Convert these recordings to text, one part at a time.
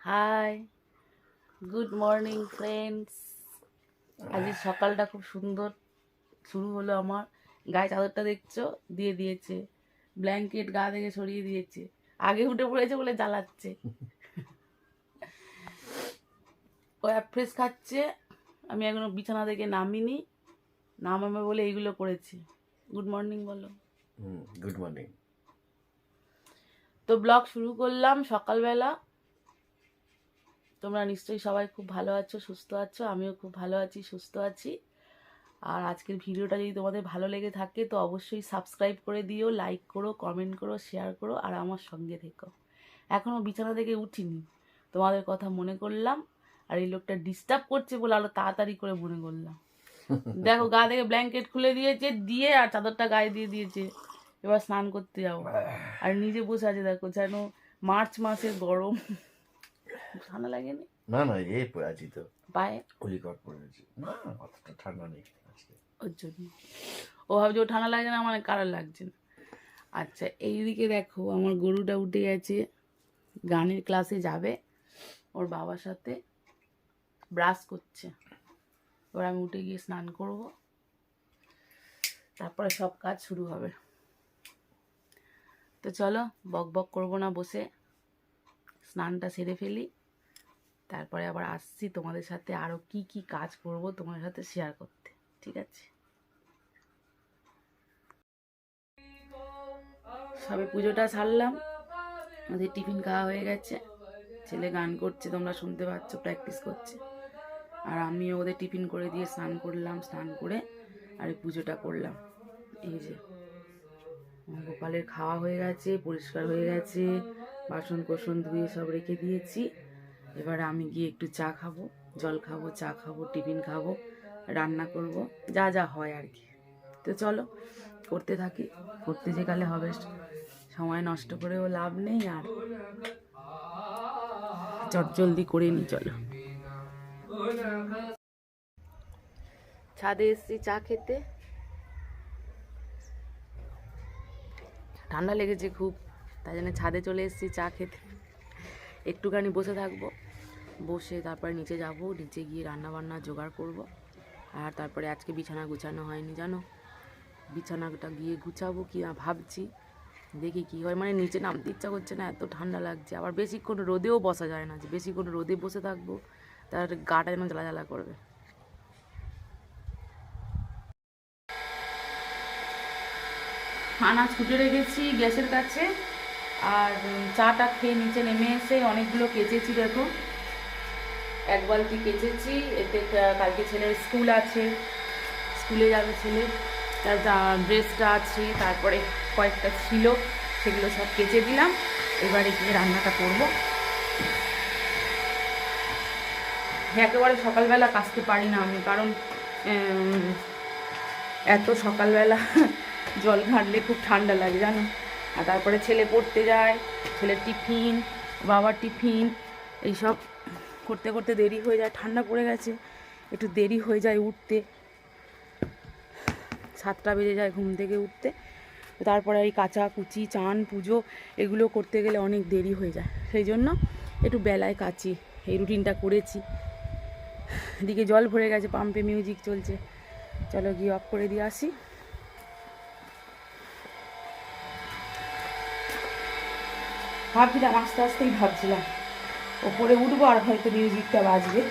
Hi good morning friends আজকে সকালটা খুব সুন্দর শুরু হলো আমার। গায়ে চাদরটা দেখছ? দিয়ে দিয়েছে। ব্ল্যাঙ্কেট গা থেকে সরিয়ে দিয়েছে। আগে উঠে পড়েছে বলে জ্বালাচ্ছে। ও ফ্রেশ খাচ্ছে। আমি এখনও বিছানা থেকে নামিনি। নামাবে বলে এইগুলো করেছি। গুড মর্নিং বলো। গুড মর্নিং তো ব্লগ শুরু করলাম সকালবেলা। তোমরা নিশ্চয়ই সবাই খুব ভালো আছো, সুস্থ আছো, আমিও খুব ভালো আছি, সুস্থ আছি। আর আজকের ভিডিওটা যদি তোমাদের ভালো লেগে থাকে, তো অবশ্যই সাবস্ক্রাইব করে দিও লাইক করো কমেন্ট করো শেয়ার করো, আর আমার সঙ্গে থেকো। এখনও বিছানা থেকে উঠিনি, তোমাদের কথা মনে করলাম, আর এই লোকটা ডিস্টার্ব করছে বলে আরও তাড়াতাড়ি করে মনে করলাম। দেখো, গা থেকে ব্ল্যাঙ্কেট খুলে দিয়েছে, দিয়ে আর চাদরটা গায়ে দিয়ে দিয়েছে। এবার স্নান করতে যাব। আর নিজে বসে আছে, দেখো, যেন মার্চ মাসের গরম। ঠান্ডা লাগেনি? না না এই আছি তো। পায়ে? কলিকট পড়েছি না অতটা ঠান্ডা নেই আজকে। ওর জন্য। ও ভাবছে ও ঠান্ডা লাগছে না মানে কারও লাগছে না। আচ্ছা এইদিকে দেখো আমার গরুটা উঠে গেছে। গানের ক্লাসে যাবে। ওর বাবার সাথে ব্রাশ করছে। এবার আমি উঠে গিয়ে স্নান করব। তারপরে সব কাজ শুরু হবে। তো চলো বক বক করব না বসে। স্নানটা সেরে ফেলি। তারপরে আবার আসছি তোমাদের সাথে আরও কি কি কাজ করব তোমাদের সাথে শেয়ার করতে, ঠিক আছে? সবে পুজোটা সারলাম ওদের টিফিন খাওয়া হয়ে গেছে, ছেলে গান করছে, তোমরা শুনতে পাচ্ছ প্র্যাকটিস করছে। আর আমিও ওদের টিফিন করে দিয়ে স্নান করলাম, স্নান করে আর পুজোটা করলাম। এই যে গোপালের খাওয়া হয়ে গেছে, পরিষ্কার হয়ে গেছে বাসন কোসন ধুয়ে সব রেখে দিয়েছি। এবার আমি গিয়ে একটু চা খাব, জল খাব, চা খাব, টিফিন খাব, রান্না করব, যা যা হয় আর কি। তো চলো, করতে থাকি, করতে যে কালে হবে। সময় নষ্ট করেও লাভ নেই আর চট জলদি করে নি, চলো। ছাদে এসছি চা খেতে। ঠান্ডা লেগেছে খুব, তাই জন্য ছাদে চলে এসেছি চা খেতে। একটুখানি বসে থাকব। বসে তারপরে নিচে যাব, নিচে গিয়ে রান্না বান্না জোগাড় করব। আর তারপরে আজকে বিছানা গুছানো হয়নি, জানো? বিছানাটা গিয়ে গুছাবো কি না ভাবছি। দেখি কি হয় মানে নিচে নামতে ইচ্ছা করছে না, এত ঠান্ডা লাগছে। আবার বেশিক্ষণ রোদেও বসা যায় না, যে বেশিক্ষণ রোদে বসে থাকব, তার গাটা যেন জ্বালা জ্বালা করবে। খানা ছুটে রেখেছি গ্যাসের কাছে। আর চাটা খেয়ে নিচে নেমে এসে অনেকগুলো কেচেছি, দেখো। এক বালতি কেচেছি, এতে কালকে ছেলের স্কুল আছে। স্কুলে যাবে ছেলে। তার ড্রেসটা আছে, তারপরে কয়েকটা ছিল, সেগুলো সব কেচে দিলাম। এবারে গিয়ে রান্নাটা করব। একেবারে সকালবেলা কাচতে পারি না আমি, কারণ এত সকালবেলা জল ঘাঁটলে খুব ঠান্ডা লাগে, জানো? আর তারপরে ছেলে পড়তে যায়, ছেলের টিফিন, বাবার টিফিন, এইসব করতে করতে দেরি হয়ে যায়, ঠান্ডা পড়ে গেছে, একটু দেরি হয়ে যায় উঠতে। সাতটা বেজে যায় ঘুম থেকে উঠতে। তারপরে এই কাঁচা কুচি, চান, পুজো, এগুলো করতে গেলে অনেক দেরি হয়ে যায়। সেই জন্য একটু বেলায় কাচি, এই রুটিনটা করেছি। এদিকে জল ভরে গেছে, পাম্পে মিউজিক চলছে। চলো গিয়ে অফ করে দিয়ে আসি। ভাবছিলাম, আস্তে আস্তেই ভাবছিলাম, ওপরে উঠবো আর হয়তো মিউজিকটা বাজবে।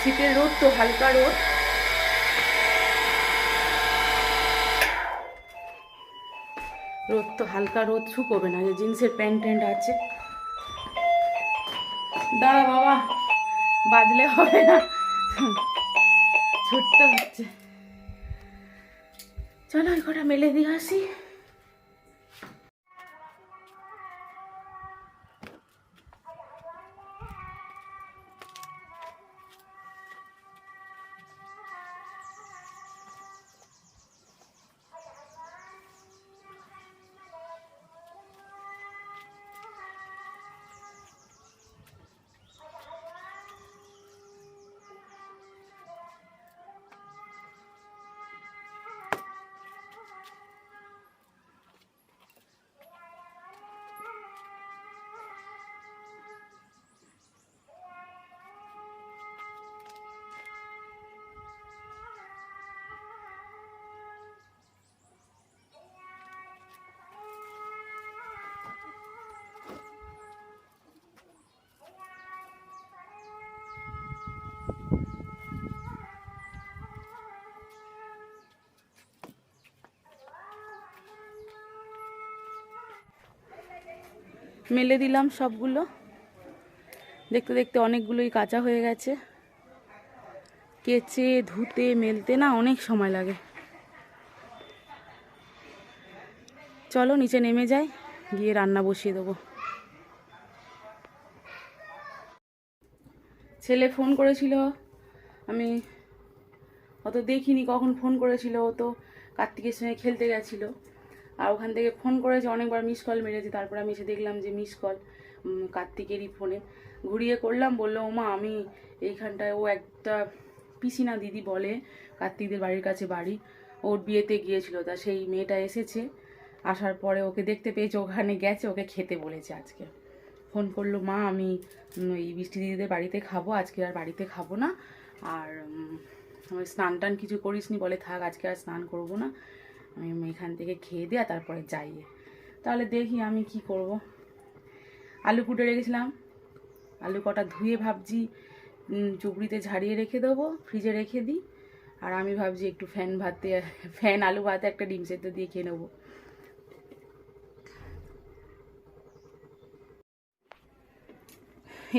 শীতের রোদ তো, হালকা রোদ। রোদ তো, হালকা রোদ শুকোবে না যে জিন্সের প্যান্ট ট্যান্ট আছে। দাঁড়া বাবা, বাজলে হবে না। ছুটতে হচ্ছে। চলো ওই কটা মেলে দিয়ে আসি মেলে দিলাম সবগুলো। দেখতে দেখতে অনেকগুলোই কাঁচা হয়ে গেছে। কেচে, ধুতে, মেলতে না অনেক সময় লাগে। চলো নিচে নেমে যাই, গিয়ে রান্না বসিয়ে দেবো। ছেলে ফোন করেছিল, আমি অত দেখিনি কখন ফোন করেছিল তো কার্তিকের সঙ্গে খেলতে গেছিল। আর ওখান থেকে ফোন করেছে অনেকবার মিস কল মেরেছে। তারপর আমি এসে দেখলাম যে মিস কল কার্তিকেরই ফোনে। ঘুরিয়ে করলাম, বলল, ওমা, আমি এইখানটায় ও একটা পিসিনা দিদি বলে, কার্তিকদের বাড়ির কাছে বাড়ি। ওর বিয়েতে গিয়েছিল, তা সেই মেয়েটা এসেছে। আসার পরে ওকে দেখতে পেয়েছে, ওখানে গেছে, ওকে খেতে বলেছে আজকে। ফোন করল, মা, আমি এই বৃষ্টি দিদিদের বাড়িতে খাব, আজকে আর বাড়িতে খাব না। আর স্নান টান কিছু করিসনি বলে, থাক, আজকে আর স্নান করব না। আমি এখান থেকে খেয়ে দিয়ে তারপরে যাইয়ে তাহলে দেখি আমি কি করব। আলু কুটে রেখেছিলাম। আলু কটা ধুয়ে ভাবছি চুবড়িতে ঝাড়িয়ে রেখে দেবো, ফ্রিজে রেখে দিই। আর আমি ভাবছি একটু ফ্যান ভাতে, ফ্যান আলু ভাতে একটা ডিম সেদ্ধ দিয়ে খেয়ে নেব।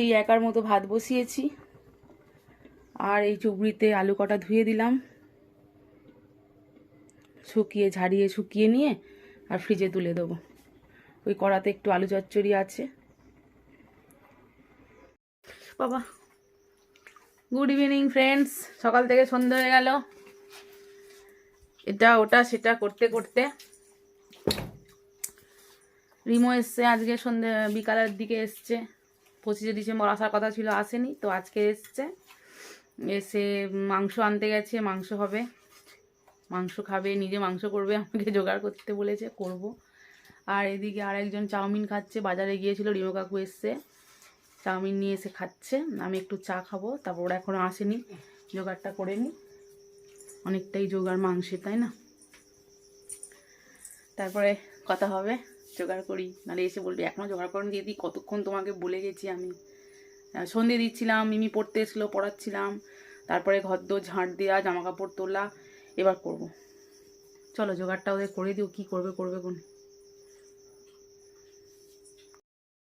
এই একার মতো ভাত বসিয়েছি। আর এই চুবড়িতে আলু কটা ধুয়ে দিলাম। শুকিয়ে, ঝাড়িয়ে, শুকিয়ে নিয়ে আর ফ্রিজে তুলে দেবো। ওই কড়াতে একটু আলু চচ্চড়ি আছে। বাবা গুড ইভিনিং ফ্রেন্ডস সকাল থেকে সন্ধ্যা হয়ে গেল। এটা, ওটা, সেটা করতে করতে। রিমো এসছে, আজকে সন্ধ্যে বিকালের দিকে এসছে। পঁচিশে ডিসেম্বর আসার কথা ছিল, আসেনি, তো আজকে এসছে। এসে মাংস আনতে গেছে, মাংস হবে। মাংস খাবে, নিজে মাংস করবে, আমাকে জোগাড় করতে বলেছে, করব। আর এদিকে আর একজন চাউমিন খাচ্ছে, বাজারে গিয়েছিল, রিমো কাকু এসছে, চাউমিন নিয়ে এসে খাচ্ছে, আমি একটু চা খাব, তারপর ওরা এখনও আসেনি, জোগাড়টা করে নিই অনেকটাই জোগাড় মাংসের, তাই না? তারপরে কথা হবে, জোগাড় করি। নাহলে এসে বলবি এখনও জোগাড় করেন দিদি, কতক্ষণ তোমাকে বলে গেছি আমি? সন্ধে দিচ্ছিলাম, মিমি পড়তে এসলো পড়াচ্ছিলাম। তারপরে ঘর দোর ঝাঁট দেওয়া জামা কাপড় তোলা এবার করব। চলো জোগাড়টা ওদের করে দিও কি করবে করবে কোন?